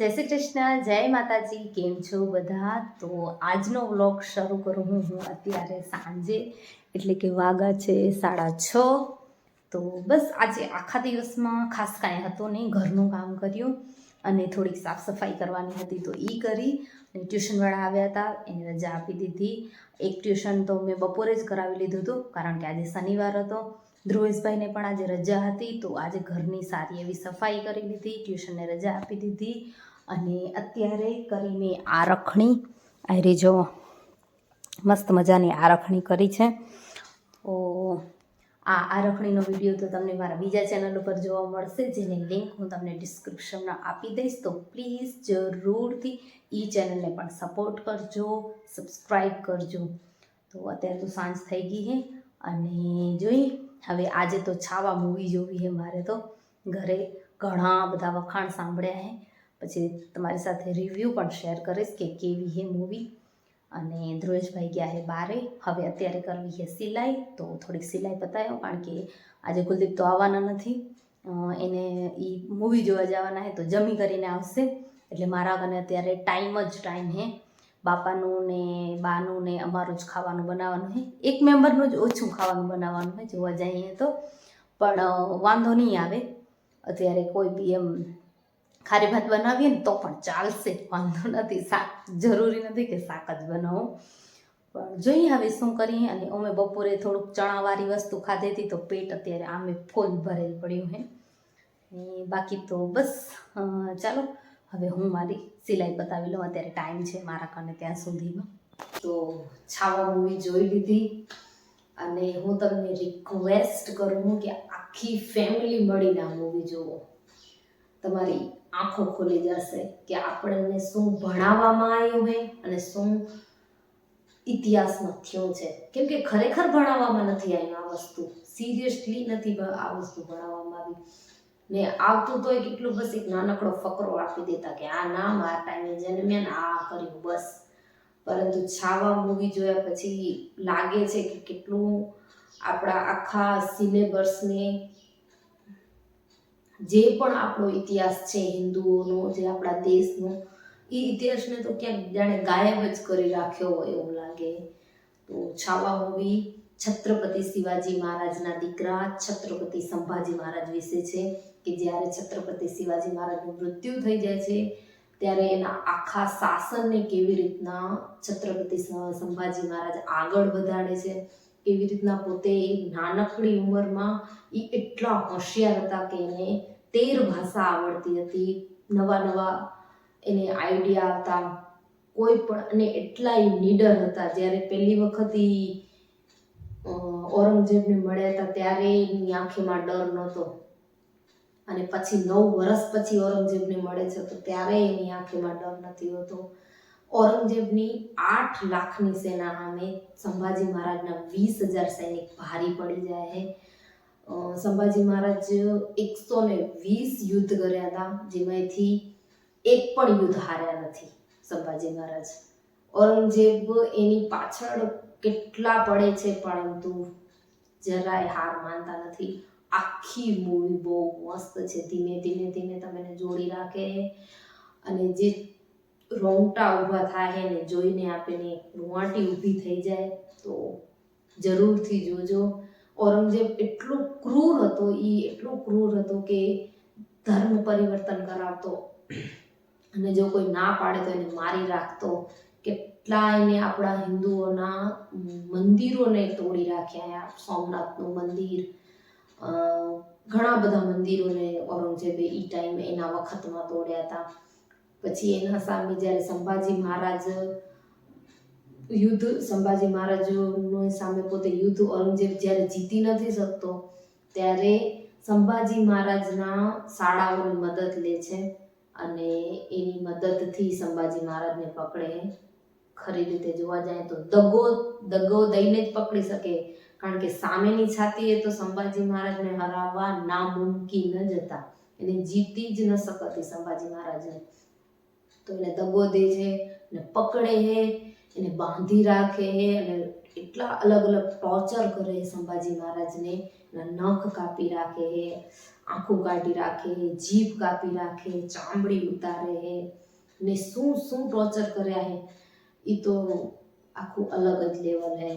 જય શ્રી કૃષ્ણ, જય માતાજી, કેમ છો બધા? તો આજનો વ્લોગ શરૂ કરું હું હું અત્યારે સાંજે, એટલે કે વાગા છે સાડા છ. તો બસ આજે આખા દિવસમાં ખાસ કાંઈ હતું નહીં, ઘરનું કામ કર્યું અને થોડીક સાફ સફાઈ કરવાની હતી તો એ કરી. અને ટ્યુશનવાળા આવ્યા હતા, એને રજા આપી દીધી. એક ટ્યુશન તો મેં બપોરે જ કરાવી લીધું હતું, કારણ કે આજે શનિવાર હતો. ધ્રુવેશભાઈને પણ આજે રજા હતી, તો આજે ઘરની સારી એવી સફાઈ કરી લીધી, ટ્યુશનને રજા આપી દીધી. અને અત્યારે કરીને આરખણી. આરે જો, મસ્ત મજાની આરખણી કરી છે. તો આ આરખણીનો વીડિયો તો તમને મારા બીજા ચેનલ ઉપર જોવા મળશે, જેની લિંક હું તમને ડિસ્ક્રિપ્શનમાં આપી દઈશ. તો પ્લીઝ જરૂરથી એ ચેનલને પણ સપોર્ટ કરજો સબસ્ક્રાઈબ કરજો. તો અત્યારે તો સાંજ થઈ ગઈ છે અને જોઈ, હવે આજે તો છાવા મૂવી જોવી છે મારે તો. ઘરે ઘણા બધા વખાણ સાંભળ્યા છે પછી તમારી સાથે રિવ્યૂ પણ શેર કરીશ કે કેવી હે મૂવી અને ધ્રુવેશભાઈ ગયા હે બારે. હવે અત્યારે કરવી છે સિલાઈ. તો થોડીક સિલાઈ પતાવ્યો કારણ કે આજે કુલદીપ તો આવવાના નથી. એને એ મૂવી જોવા જવાના હે તો જમી કરીને આવશે. એટલે મારા કને અત્યારે ટાઈમ જ ટાઈમ હે બાપાનું ને બાનું ને અમારું જ ખાવાનું બનાવવાનું છે. એક મેમ્બરનું જ ઓછું ખાવાનું બનાવવાનું છે, જોવા જઈએ તો. પણ વાંધો નહીં આવે. અત્યારે કોઈ બી એમ ખારી ભાત બનાવીએ ને તો પણ ચાલશે. વાંધો નથી. શાક જરૂરી નથી કે શાક જ બનાવો. પણ જોઈએ હવે શું કરીએ. અને અમે બપોરે થોડુંક ચણાવાળી વસ્તુ ખાધી હતી તો પેટ અત્યારે આમે ફૂલ ભરેલ પડ્યું હે. બાકી તો બસ ચાલો. હવે હું મારી સિલાઈ બતાવી લઉં. અત્યારે ટાઈમ છે મારા કને ત્યાં સુધીમાં. તો છાવા મૂવી જોઈ લીધી. અને હું તમને રિક્વેસ્ટ કરું કે આખી ફેમિલી મળીને આ મૂવી જુઓ. તમારી આંખો ખુલી જશે કે આપણને શું ભણાવવામાં આવ્યું છે અને શું ઇતિહાસમાં થયું છે. કેમ કે ખરેખર ભણાવવામાં નથી આવ્યું આ વસ્તુ. સિરિયસલી નથી આ વસ્તુ ભણાવવામાં આવી. ને આવતું તોય કેટલું બસ એક નાનકડો ફકરો આપી દેતા કે આ નામ આ ટાઈમે જન્મ્યા ને આ કર્યું, બસ. પરંતુ છાવા મૂવી જોયા પછી લાગે છે કે કેટલું આપણા આખા સિલેબસને જે પણ આપણો ઇતિહાસ છે, હિન્દુઓનો, જે આપણા દેશનો, એ ઇતિહાસને તો ક્યાંક જાણે ગાયબ જ કરી રાખ્યો હોય એવું લાગે. તો છાવા મૂવી છત્રપતિ શિવાજી મહારાજના દીકરા છત્રપતિ સંભાજી મહારાજ વિશે છે કે જ્યારે છત્રપતિ શિવાજી મહારાજનું મૃત્યુ થઈ જાય છે, ત્યારે એના આખા શાસનને કેવી રીતના છત્રપતિ સંભાજી મહારાજ આગળ વધારે છે કેવી રીતના પોતે નાનકડી ઉંમરમાં એ એટલા હોશિયાર હતા કે એને તેર ભાષા આવડતી હતી. નવા નવા એને આઈડિયા હતા કોઈ પણ, અને એટલા એ નીડર હતા. જ્યારે પહેલી વખત એ ઔરંગઝેબને મળ્યા હતા, ત્યારે એની આંખીમાં ડર નહોતો. અને પછી નવ વર્ષ પછી ઔરંગઝેબને મળે છે, તો ત્યારે એની આંખીમાં ડર નથી હોતો. ઔરંગઝેબની આઠ લાખની સેના સામે સંભાજી મહારાજના વીસ હજાર સૈનિક ભારી પડી જાય છે. સંભાજી મહારાજ એકસો ને વીસ યુદ્ધ કર્યા હતા, જેમાંથી એક પણ યુદ્ધ હાર્યા નથી સંભાજી મહારાજ. ઔરંગઝેબ એની પાછળ કેટલા પડે છે પરંતુ જરાય હાર માનતા નથી. આખી મૂવી બહુ મસ્ત છે. ધીમે ધીમે ધીમે તમને જોડી રાખે. અને જે રોંગટા ઊભા થાય ને જોઈને આપણને રૂવાટી ઊભી થઈ જાય, તો જરૂરથી જોજો. ઔરંગઝેબ એટલો ક્રૂર હતો એ એટલો ક્રૂર હતો કે ધર્મ પરિવર્તન કરાવતો અને જો કોઈ ના પાડે તો એને મારી રાખતો. કેટલા એને આપણા હિન્દુઓના મંદિરોને તોડી રાખ્યા સોમનાથનું મંદિર. ઘણા બધા મંદિરોને ઔરંગઝેબે એ ટાઈમે એના વખતમાં તોડ્યા હતા. પછી એના સામે જ્યારે સંભાજી મહારાજ, યુદ્ધ, સંભાજી મહારાજની સામે પોતે યુદ્ધ ઔરંગઝેબ જ્યારે જીતી નથી શકતો, ત્યારે સંભાજી મહારાજના શાળાઓની મદદ લે છે અને એની મદદથી સંભાજી મહારાજને પકડે. ખરી રીતે જોવા જાય તો દગો દગો દઈને જ પકડી શકે, કારણ કે સામેની છાતીએ તો સંભાજી મહારાજને હરાવવા નામુમકિન જ હતા. એને જીતી જ ન શકતી સંભાજી મહારાજને તો એને દગો દે છે, એને પકડે છે, એને બાંધી રાખે છે અને એટલા અલગ અલગ ટોર્ચર કરે છે સંભાજી મહારાજને. નખ કાપી રાખે છે, આંખો કાઢી રાખે જીભ કાપી રાખે ચામડી ઉતારે ને શું શું ટોર્ચર કર્યા હે એ તો આખું અલગ જ લેવલ હે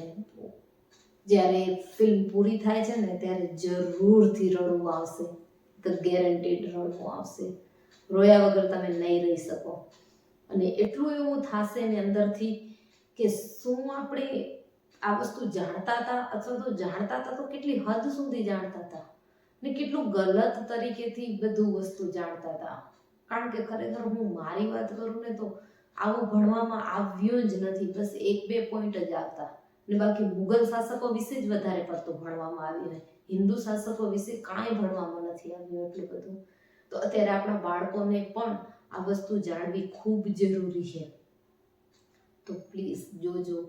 જ્યારે ફિલ્મ પૂરી થાય છે ને ત્યારે જરૂરથી રડવું આવશે ધ ગેરંટીડ રડવું આવશે. રોયા વગર તમે નહીં રહી શકો. અને એટલું એવું થશે ને અંદરથી કે શું આપણે આ વસ્તુ જાણતા હતા અથવા તો જાણતા હતા તો કેટલી હદ સુધી જાણતા હતા? ને કેટલું ગલત તરીકેથી બધું વસ્તુ જાણતા હતા? કારણ કે ખરેખર હું મારી વાત કરું ને તો આવું ભણવામાં આવ્યું જ નથી. બસ એક બે પોઈન્ટ જ આવતા. ને બાકી મુગલ શાસકો વિશે જ વધારે પડતું ભણવામાં આવ્યું હિન્દુ શાસકો વિશે કાંઈ ભણવામાં નથી આવ્યું એટલું બધું. તો અત્યારે આપણા બાળકોને પણ આ વસ્તુ જાણવી ખૂબ જરૂરી છે. તો પ્લીઝ જોજો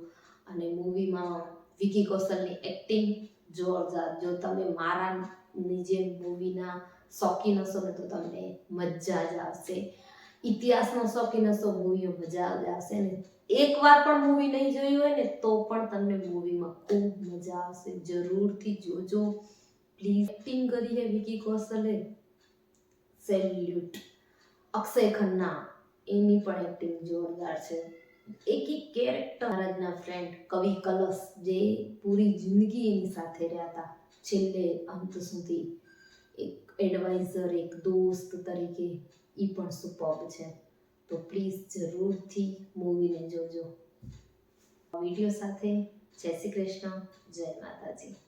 અને મૂવીમાં વિકી કૌશલની એક્ટિંગ જોરદાર. જો તમે મારાની જેમ મૂવીના શોખીન હશો ને તો તમને મજા જ આવશે. ઇતિહાસનો શોખીન હશો, મૂવીઓ મજા જ આવશે ને. એકવાર પણ મૂવી નહીં જોઈ હોય ને તો પણ તમને મૂવીમાં ખૂબ મજા આવશે. જરૂરથી જોજો. પ્લીઝ એક્ટિંગ કરી છે વિકી કૌશલે. સેલ્યુટ. અક્ષય ખન્ના, એની પણ એક્ટિંગ જોરદાર છે. એક એક કેરેક્ટર મહારાજના ફ્રેન્ડ કવિ કલશ, જે પૂરી જિંદગી એની સાથે રહ્યા હતા. છેલ્લે અંત સુધી એક એડવાઇઝર એક દોસ્ત તરીકે એ પણ સુપર્બ છે. તો પ્લીઝ જરૂરથી મૂવીને જોજો. વીડિયો સાથે જય શ્રી કૃષ્ણ, જય માતાજી.